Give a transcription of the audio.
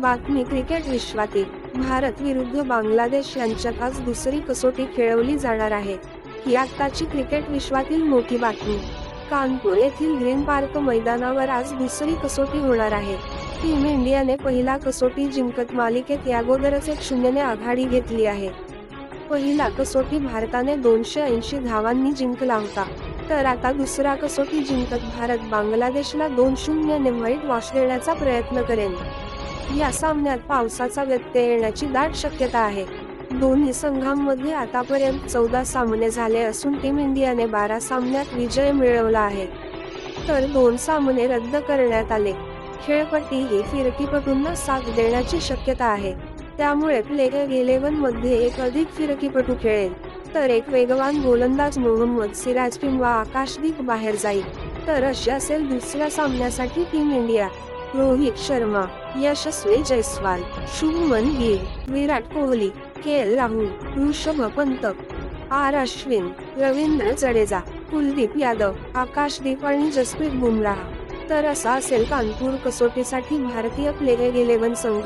बातमी क्रिकेट विश्वातील भारत विरुद्ध बांगलादेश यांच्यात आज दुसरी कसोटी खेळवली जाणार आहे. ही आत्ताची क्रिकेट विश्वातील मोठी बातमी. कानपूर येथील ग्रीन पार्क मैदानावर आज दुसरी कसोटी होणार आहे. टीम इंडियाने पहिला कसोटी जिंकत मालिकेत यागोदरच एक शून्यने आघाडी घेतली आहे. पहिला कसोटी भारताने दोनशे ऐंशी धावांनी जिंकला होता. तर आता दुसरा कसोटी जिंकत भारत बांगलादेशला दोन शून्यने व्हाईट वॉश देण्याचा प्रयत्न करेल. या सामन्यात पावसाचा व्यत्यय येण्याची दाट शक्यता आहे. दोन्ही संघांमध्ये आतापर्यंत चौदा सामने झाले असून टीम इंडियाने बारा सामन्यात विजय मिळवला आहे. तर दोन सामने रद्द करण्यात आले. खेळपट्टी ही फिरकीपटूंना साथ देण्याची शक्यता आहे. त्यामुळे प्लेग इलेव्हनमध्ये एक अधिक फिरकीपटू खेळेल. तर एक वेगवान गोलंदाज मोहम्मद सिराज किंवा आकाशदीप बाहेर जाईल. तर अशी असेल दुसऱ्या सामन्यासाठी team India. Rohit Sharma Yashasvi Jaiswal Shubman Gill Virat Kohli K L Rahul Rishabh Pant R Ashwin Ravindra Jadeja Kuldeep Yadav Akashdeep आणि जसप्रीत बुमराह. तर असा असेल कानपूर कसोटीसाठी भारतीय प्ले इलेव्हन संघ.